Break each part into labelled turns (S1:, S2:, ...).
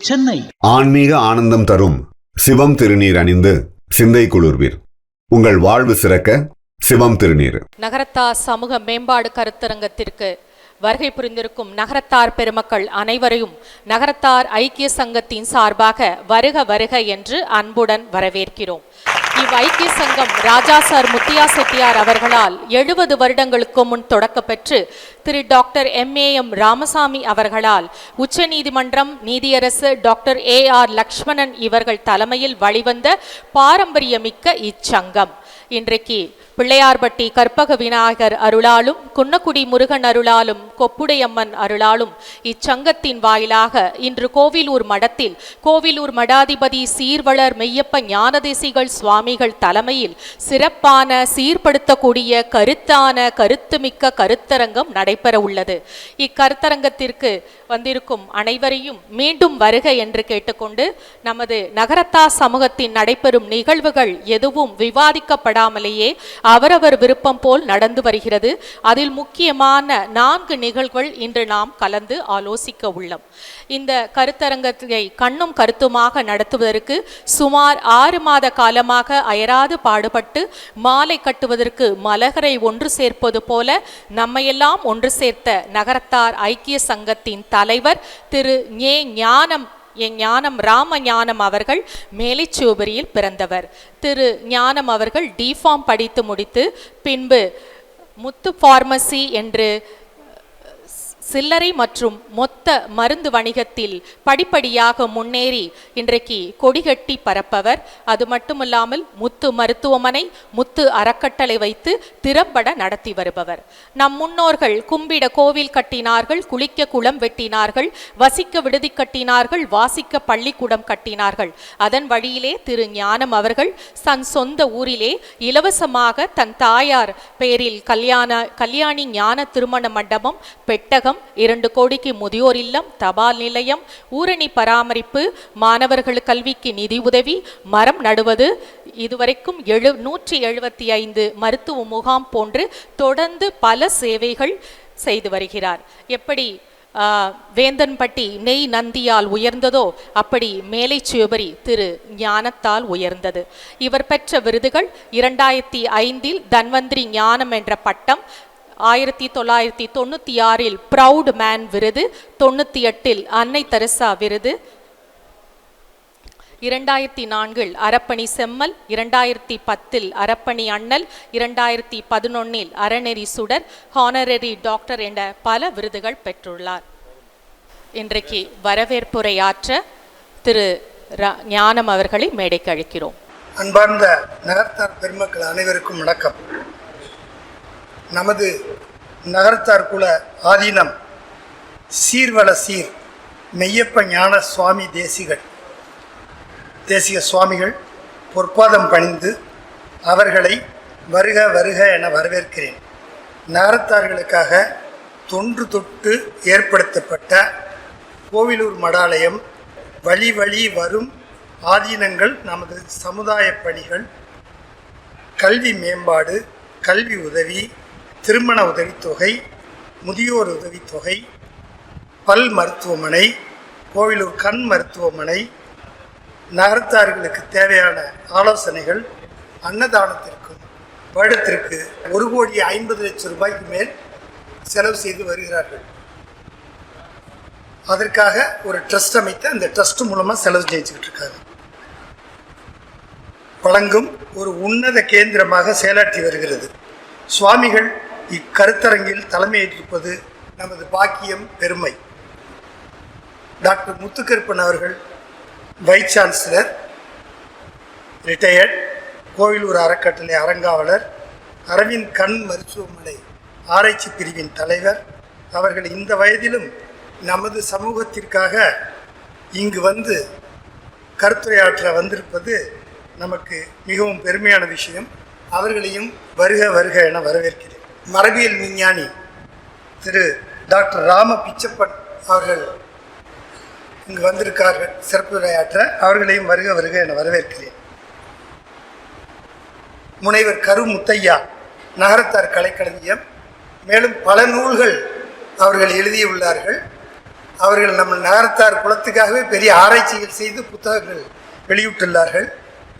S1: Chennai.
S2: ஆன்மீக ஆனந்தம் தரும் சிவம் திருநீர் அணிந்து சிந்தை குளிர்வீர். உங்கள் வாழ்வு சிறக்க சிவம் திருநீர்.
S3: நகரத்தார் சமூக மேம்பாடு கருத்தரங்கத்திற்கு வருகை புரிந்திருக்கும் நகரத்தார் பெருமக்கள் அனைவரையும் நகரத்தார் ஐக்கிய சங்கத்தின் சார்பாக வருக வருக என்று அன்புடன் வரவேற்கிறோம். இவ் சங்கம் ராஜா சார் முத்தியா செட்டியார் அவர்களால் எழுபது வருடங்களுக்கு முன் தொடக்கப்பெற்று Thiru doctor M A M Ramasamy அவர்களால் உச்சநீதிமன்றம் நீதியரசு டாக்டர் ஏ ஆர் லக்ஷ்மணன் இவர்கள் தலைமையில் வழிவந்த பாரம்பரியமிக்க இச்சங்கம். இன்றைக்கு பிள்ளையார்பட்டி கற்பக விநாயகர் அருளாலும் குன்னக்குடி முருகன் அருளாலும் கொப்புடையம்மன் அருளாலும் இச்சங்கத்தின் வாயிலாக இன்று கோவிலூர் மடத்தில் கோவிலூர் மடாதிபதி சீர்வளர் மெய்யப்ப ஞானதேசிகள் சுவாமிகள் தலைமையில் சிறப்பான சீர்படுத்தக்கூடிய கருத்தான கருத்துமிக்க கருத்தரங்கம் நடைபெற உள்ளது இக்கருத்தரங்கத்திற்கு வந்திருக்கும் அனைவரையும் மீண்டும் வருக என்று கேட்டுக்கொண்டு நமது நகரத்தா சமூகத்தின் நடைபெறும் நிகழ்வுகள் எதுவும் விவாதிக்கப்பட விவாதிக்கப்படாமலேயே அவரவர் விருப்பம் போல் நடந்து வருகிறது. அதில் முக்கியமான நான்கு நிகழ்வுகள் இன்று நாம் கலந்து ஆலோசிக்க உள்ளோம். இந்த கருத்தரங்கத்தை கண்ணும் கருத்துமாக நடத்துவதற்கு சுமார் ஆறு மாத காலமாக அயராது பாடுபட்டு மாலை கட்டுவதற்கு மலகரை ஒன்று சேர்ப்பது போல நம்மையெல்லாம் ஒன்று சேர்த்த நகரத்தார் ஐக்கிய சங்கத்தின் தலைவர் திரு ஞே ஞானம் என் ஞானம் ராம ஞானம் அவர்கள் மேலைச்சிவபுரியில் பிறந்தவர். திரு ஞானம் அவர்கள் டிஃபார்ம் படித்து முடித்து பின்பு முத்து ஃபார்மசி என்று சில்லறை மற்றும் மொத்த மருந்து வணிகத்தில் படிப்படியாக முன்னேறி இன்றைக்கு கொடிகட்டி பரப்பவர். அது மட்டுமல்லாமல் முத்து மருத்துவமனை முத்து அறக்கட்டளை வைத்து திறம்பட நடத்தி வருபவர். நம் முன்னோர்கள் கும்பிட கோவில் கட்டினார்கள் குளிக்க குளம் வெட்டினார்கள் வசிக்க விடுதி கட்டினார்கள் வாசிக்க பள்ளிக்கூடம் கட்டினார்கள். அதன் வழியிலே திரு ஞானம் அவர்கள் தன் சொந்த ஊரிலே இலவசமாக தன் தாயார் பெயரில் கல்யாண கல்யாணி ஞான திருமண மண்டபம் பெட்டகம் இரண்டு கோடிக்கு முதியோர் இல்லம் தபால் நிலையம் ஊரணி பராமரிப்பு மாணவர்கள் கல்விக்கு நிதி உதவி மரம் நடுவது இதுவரைக்கும் எழு நூற்றி எழுபத்தி ஐந்து மருத்துவ முகாம் போன்று தொடர்ந்து பல சேவைகள் செய்து வருகிறார். எப்படி வேந்தன்பட்டி நெய் நந்தியால் உயர்ந்ததோ அப்படி மேலை சிவபரி திரு ஞானத்தால் உயர்ந்தது. இவர் பெற்ற விருதுகள் இரண்டாயிரத்தி ஐந்தில் தன்வந்திரி ஞானம் என்ற பட்டம் ஆயிரத்தி தொள்ளாயிரத்தி தொண்ணூற்றி ஆறில் ப்ரவுட் மேன் விருது தொண்ணூற்றி எட்டில் அன்னை தெரசா விருது. இரண்டாயிரத்தி நான்கில் அரப்பணி செம்மல் இரண்டாயிரத்தி பத்தில் அரப்பணி அண்ணல் இரண்டாயிரத்தி பதினொன்னில் அறநெறி சுடர் ஹானரரி டாக்டர் என்ற பல விருதுகள் பெற்றுள்ளார். இன்றைக்கு வரவேற்புரையாற்ற திரு ர- ஞானம் அவர்களை மேடைக்கு அழைக்கிறோம்.
S4: அன்பார்ந்த நகர்த்தார் பெருமக்கள் அனைவருக்கும் வணக்கம். நமது நகரத்தார் குல ஆதீனம் சீர்வள சீர் மெய்யப்ப ஞான சுவாமி தேசிகள். தேசிக சுவாமிகள் பொற்பாதம் பணிந்து அவர்களை வருக வருக என வரவேற்கிறேன். நகரத்தார்களுக்காக தொன்று தொட்டு ஏற்படுத்தப்பட்ட கோவிலூர் மடாலயம் வழி வழி வரும் ஆதீனங்கள் நமது சமுதாய பணிகள் கல்வி மேம்பாடு கல்வி உதவி திருமண உதவித்தொகை முதியோர் உதவித்தொகை பல் மருத்துவமனை கோவிலூர் கண் மருத்துவமனை நகரத்தார்களுக்கு தேவையான ஆலோசனைகள் அன்னதானத்திற்கும் வருடத்திற்கு ஒரு கோடி ஐம்பது லட்சம் ரூபாய்க்கு மேல் செலவு செய்து வருகிறார்கள். அதற்காக ஒரு ட்ரஸ்ட் அமைத்து அந்த ட்ரஸ்ட் மூலமாக செலவு செஞ்சுக்கிட்டு இருக்காங்க. வழங்கும் ஒரு உன்னத கேந்திரமாக செயலாற்றி வருகிறது. சுவாமிகள் இக்கருத்தரங்கில் தலைமையேற்றிருப்பது நமது பாக்கியம் பெருமை. டாக்டர் முத்துக்கருப்பன் அவர்கள் வைஸ் சான்சலர் ரிட்டையர்ட் கோவிலூர் அறக்கட்டளை அறங்காவலர் அரவிந்த் கண் மருத்துவமனை ஆராய்ச்சி பிரிவின் தலைவர். அவர்கள் இந்த வயதிலும் நமது சமூகத்திற்காக இங்கு வந்து கருத்துரையாற்ற வந்திருப்பது நமக்கு மிகவும் பெருமையான விஷயம். அவர்களையும் வருக வருக என வரவேற்கிறேன். மரபியல் விஞ்ஞானி திரு டாக்டர் ராம பிச்சப்பன் அவர்கள் இங்கு வந்திருக்கார்கள். சிறப்பு உரையாற்ற அவர்களையும் வருக வருக என வரவேற்கிறேன். முனைவர் கரு முத்தையா நகரத்தார் கலைக்களஞ்சியம். மேலும் பல நூல்கள் அவர்கள் எழுதியுள்ளார்கள். அவர்கள் நம்ம நகரத்தார் குலத்துக்காகவே பெரிய ஆராய்ச்சிகள் செய்து புத்தகங்கள் வெளியிட்டுள்ளார்கள்.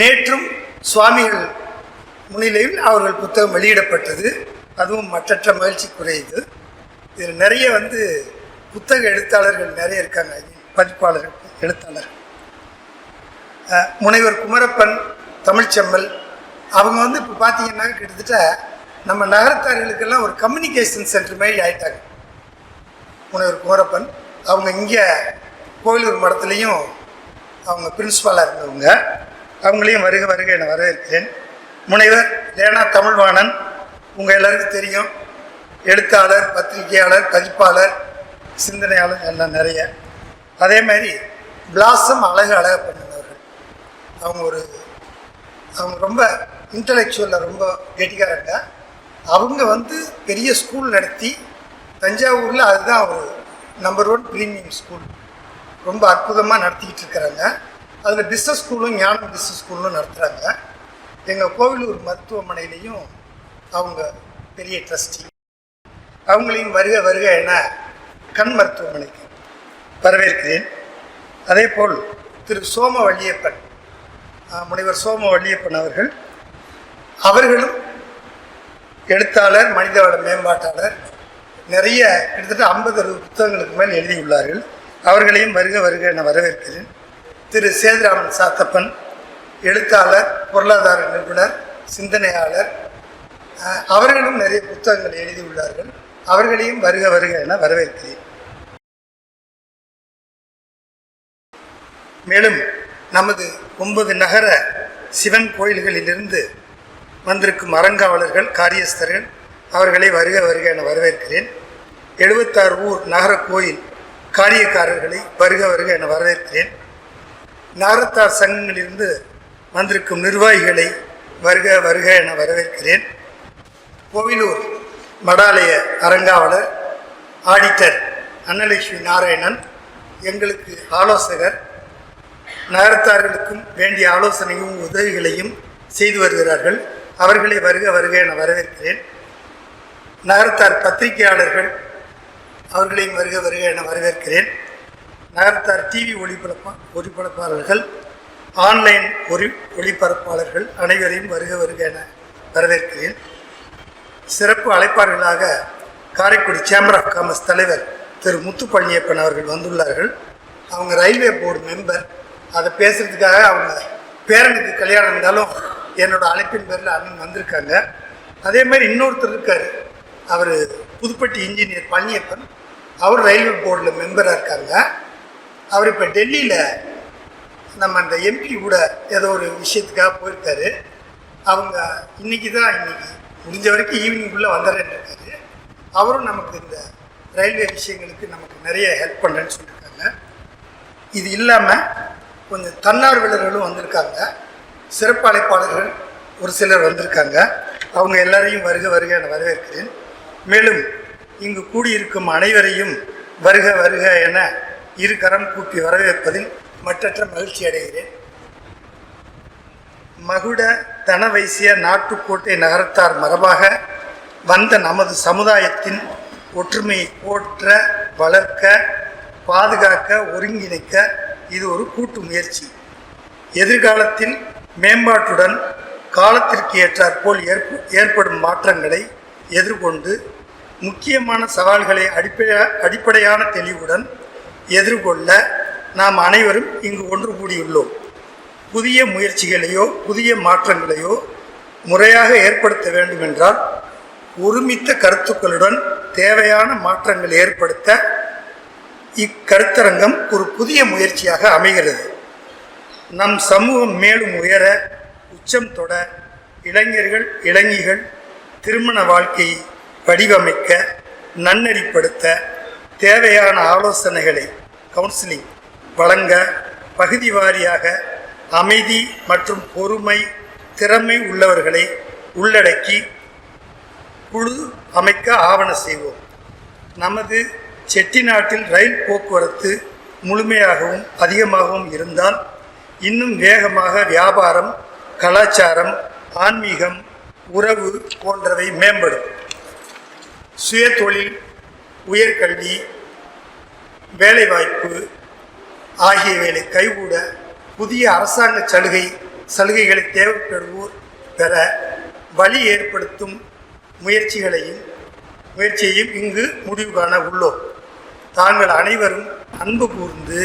S4: நேற்றும் சுவாமிகள் முன்னிலையில் அவர்கள் புத்தகம் வெளியிடப்பட்டது. அதுவும் மற்றற்ற மகிழ்ச்சி குறையுது இதில் நிறைய வந்து புத்தக எழுத்தாளர்கள் நிறைய இருக்காங்க. பதிப்பாளர்கள் எழுத்தாளர்கள். முனைவர் குமரப்பன் தமிழ்ச்செம்மல் அவங்க வந்து இப்போ பார்த்தீங்கன்னா கிட்டத்தட்ட நம்ம நகரத்தார்களுக்கெல்லாம் ஒரு கம்யூனிகேஷன் சென்டர் மாதிரி ஆயிட்டாங்க. முனைவர் குமரப்பன் அவங்க இங்கே கோயிலூர் மடத்துலேயும் அவங்க பிரின்ஸ்பாலாக இருந்தவங்க. அவங்களையும் வருக வருக என வரவேற்கிறேன். முனைவர் லேனா தமிழ்வாணன் உங்கள் எல்லாருக்கும் தெரியும். எழுத்தாளர் பத்திரிகையாளர் பதிப்பாளர் சிந்தனையாளர் எல்லாம் நிறைய. அதே மாதிரி பிளாசம் அழகு அழக பண்ணினவர்கள் அவங்க ஒரு அவங்க ரொம்ப இன்டலெக்சுவலில் ரொம்ப கெட்டிக்காரங்க அவங்க வந்து பெரிய ஸ்கூல் நடத்தி தஞ்சாவூரில் அதுதான் ஒரு நம்பர் ஒன் ப்ரீமியம் ஸ்கூல் ரொம்ப அற்புதமாக நடத்திக்கிட்டு இருக்கிறாங்க. அதில் பிஸ்னஸ் ஸ்கூலும் ஞானம் பிஸ்னஸ் ஸ்கூலும் நடத்துகிறாங்க எங்கள் கோவிலூர் மருத்துவமனையிலையும் அவங்க பெரிய ட்ரஸ்டி அவங்களையும் வருக வருக என கண் மருத்துவமனைக்கு வரவேற்கிறேன். அதே போல் திரு சோம வள்ளியப்பன் முனைவர் சோம வள்ளியப்பன் அவர்கள் அவர்களும் எழுத்தாளர் மனிதவள மேம்பாட்டாளர் நிறைய கிட்டத்தட்ட ஐம்பது அறுபது புத்தகங்களுக்கு மேல் எழுதியுள்ளார்கள். அவர்களையும் வருக வருக என வரவேற்கிறேன். திரு சேதுராமன் சாத்தப்பன் எழுத்தாளர் பொருளாதார நிபுணர் சிந்தனையாளர் அவர்களும் நிறைய புத்தகங்கள் எழுதியுள்ளார்கள் அவர்களையும் வருக வருக என வரவேற்கிறேன். மேலும் நமது ஒன்பது நகர சிவன் கோயில்களிலிருந்து வந்திருக்கும் அறங்காவலர்கள் காரியஸ்தர்கள் அவர்களை வருக வருக என வரவேற்கிறேன். எழுபத்தாறு ஊர் நகர கோயில் காரியக்காரர்களை வருக வருக என வரவேற்கிறேன். நகரத்தார் சங்கங்களிலிருந்து வந்திருக்கும் நிர்வாகிகளை வருக வருக என வரவேற்கிறேன். கோவிலூர் மடாலய அரங்காவலர் ஆடிட்டர் அன்னலட்சுமி நாராயணன் எங்களுக்கு ஆலோசகர். நகரத்தார்களுக்கும் வேண்டிய ஆலோசனையும் உதவிகளையும் செய்து வருகிறார்கள். அவர்களை வருக வருக என வரவேற்கிறேன். நகரத்தார் பத்திரிகையாளர்கள் அவர்களையும் வருக வருக என வரவேற்கிறேன். நகரத்தார் டிவி ஒளிபரப்பா ஒளிபரப்பாளர்கள் ஆன்லைன் ஒளி ஒளிபரப்பாளர்கள் அனைவரையும் வருக வருக என வரவேற்கிறேன். சிறப்பு அழைப்பாளர்களாக காரைக்குடி சேம்பர் ஆஃப் காமர்ஸ் தலைவர் திரு முத்துப்பழனியப்பன் அவர்கள் வந்துள்ளார்கள். அவங்க ரயில்வே போர்டு மெம்பர் அதை பேசுகிறதுக்காக அவங்க பேரனுக்கு கல்யாணம் இருந்தாலும் என்னோட அழைப்பின் பேரில் அண்ணன் வந்திருக்காங்க. அதே மாதிரி இன்னொருத்தர் இருக்கார். அவர் புதுப்பட்டி இன்ஜினியர் பழனியப்பன். அவர் ரயில்வே போர்டில் மெம்பராக இருக்காங்க. அவர் இப்போ டெல்லியில் நம்ம அந்த எம்பி கூட ஏதோ ஒரு விஷயத்துக்காக போயிருக்காரு. அவங்க இன்னைக்கு தான் இன்னைக்கு முடிஞ்ச வரைக்கும் ஈவினிங்குள்ளே வந்துடுறேன்னு இருக்காரு அவரும் நமக்கு இந்த ரயில்வே விஷயங்களுக்கு நமக்கு நிறைய ஹெல்ப் பண்ணுறேன்னு சொல்லியிருக்காங்க. இது இல்லாமல் கொஞ்சம் தன்னார்வலர்களும் வந்திருக்காங்க. சிறப்பு அழைப்பாளர்கள் ஒரு சிலர் வந்திருக்காங்க. அவங்க எல்லாரையும் வருக வருக என வரவேற்கிறேன். மேலும் இங்கு கூடியிருக்கும் அனைவரையும் வருக வருக என இரு கரம் கூப்பி வரவேற்பதில் மற்றற்ற மகிழ்ச்சி அடைகிறேன். மகுட தனவைசிய நாட்டுக்கோட்டை நகரத்தார் மரபாக வந்த நமது சமுதாயத்தின் ஒற்றுமையை போற்ற வளர்க்க பாதுகாக்க ஒருங்கிணைக்க இது ஒரு கூட்டு முயற்சி. எதிர்காலத்தில் மேம்பாட்டுடன் காலத்திற்கு ஏற்றாற்போல் ஏற்ப ஏற்படும் மாற்றங்களை எதிர்கொண்டு முக்கியமான சவால்களை அடிப்படையா அடிப்படையான தெளிவுடன் எதிர்கொள்ள நாம் அனைவரும் இங்கு ஒன்று கூடியுள்ளோம். புதிய முயற்சிகளையோ புதிய மாற்றங்களையோ முறையாக ஏற்படுத்த வேண்டுமென்றால் ஒருமித்த கருத்துக்களுடன் தேவையான மாற்றங்கள் ஏற்படுத்த இக்கருத்தரங்கம் ஒரு புதிய முயற்சியாக அமைகிறது. நம் சமூகம் மேலும் உயர உச்சம் தொட இளைஞர்கள் இளைஞிகள் திருமண வாழ்க்கையை வடிவமைக்க நன்னெறிப்படுத்த தேவையான ஆலோசனைகளை கவுன்சிலிங் வழங்க பகுதி வாரியாக அமைதி மற்றும் பொறுமை திறமை உள்ளவர்களை உள்ளடக்கி குழு அமைக்க ஆவண செய்வோம். நமது செட்டிநாட்டில் ரயில் போக்குவரத்து முழுமையாகவும் அதிகமாகவும் இருந்தால் இன்னும் வேகமாக வியாபாரம் கலாச்சாரம் ஆன்மீகம் உறவு போன்றவை மேம்படும். சுயதொழில் உயர்கல்வி வேலைவாய்ப்பு ஆகியவைகளை கைகூட புதிய அரசாங்க சலுகை சலுகைகளை தேவைப்படுவோர் பெற வழி ஏற்படுத்தும் முயற்சிகளையும் முயற்சியையும் இங்கு முடிவு காண உள்ளோம். தாங்கள் அனைவரும் அன்பு கூர்ந்து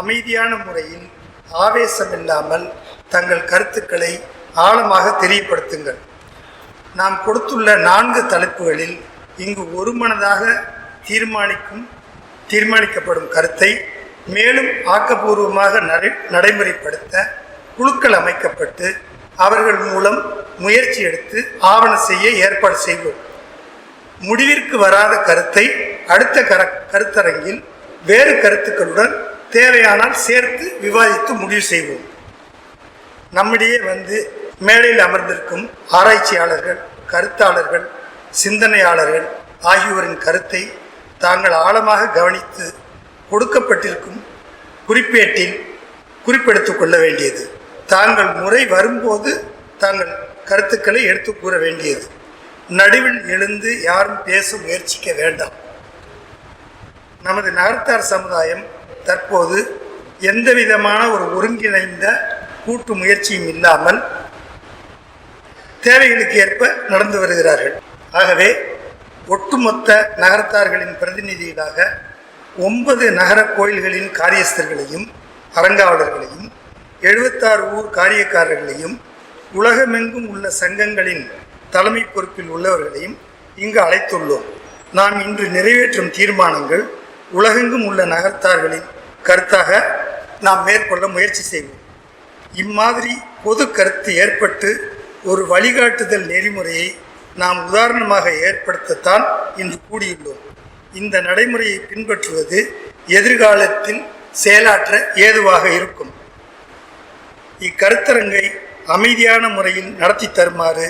S4: அமைதியான முறையில் ஆவேசமில்லாமல் தங்கள் கருத்துக்களை ஆழமாக தெரியப்படுத்துங்கள். நாம் கொடுத்துள்ள நான்கு தலைப்புகளில் இங்கு ஒருமனதாக தீர்மானிக்கும் தீர்மானிக்கப்படும் கருத்தை மேலும் ஆக்கப்பூர்வமாக நடை நடைமுறைப்படுத்த குழுக்கள் அமைக்கப்பட்டு அவர்கள் மூலம் முயற்சி எடுத்து ஆவண செய்ய ஏற்பாடு செய்வோம். முடிவிற்கு வராத கருத்தை அடுத்த கர கருத்தரங்கில் வேறு கருத்துக்களுடன் தேவையானால் சேர்த்து விவாதித்து முடிவு செய்வோம். நம்மிடையே வந்து மேடையில் அமர்ந்திருக்கும் ஆராய்ச்சியாளர்கள் கருத்தாளர்கள் சிந்தனையாளர்கள் ஆகியோரின் கருத்தை தாங்கள் ஆழமாக கவனித்து கொடுக்கப்பட்டிருக்கும் குறிப்பேட்டில் குறிப்பெடுத்து கொள்ள வேண்டியது. தாங்கள் முறை வரும்போது தாங்கள் கருத்துக்களை எடுத்து கூற வேண்டியது. நடுவில் எழுந்து யாரும் பேச முயற்சிக்க வேண்டாம். நமது நகர்த்தார் சமுதாயம் தற்போது எந்த விதமான ஒரு ஒருங்கிணைந்த கூட்டு முயற்சியும் இல்லாமல் தேவைகளுக்கு ஏற்ப நடந்து வருகிறார்கள். ஆகவே ஒட்டுமொத்த நகரத்தார்களின் பிரதிநிதிகளாக ஒன்பது நகர கோயில்களின் காரியஸ்தர்களையும் அறங்காவலர்களையும் எழுபத்தாறு ஊர் காரியக்காரர்களையும் உலகமெங்கும் உள்ள சங்கங்களின் தலைமை பொறுப்பில் உள்ளவர்களையும் இங்கு அழைத்துள்ளோம். நாம் இன்று நிறைவேற்றும் தீர்மானங்கள் உலகெங்கும் உள்ள நகர்த்தார்களின் கருத்தாக நாம் மேற்கொள்ள முயற்சி செய்வோம். இம்மாதிரி பொது கருத்து ஏற்பட்டு ஒரு வழிகாட்டுதல் நெறிமுறையை நாம் உதாரணமாக ஏற்படுத்தத்தான் இன்று கூடியுள்ளோம். இந்த நடைமுறையை பின்பற்றுவது எதிர்காலத்தில் செயலாற்ற ஏதுவாக இருக்கும். இக்கருத்தரங்கை அமைதியான முறையில் நடத்தி தருமாறு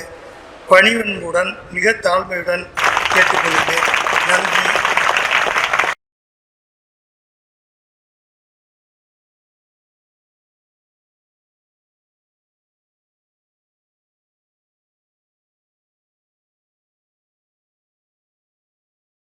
S4: பணிவன்புடன் மிக தாழ்மையுடன் கேட்டுக்கொள்கிறேன்.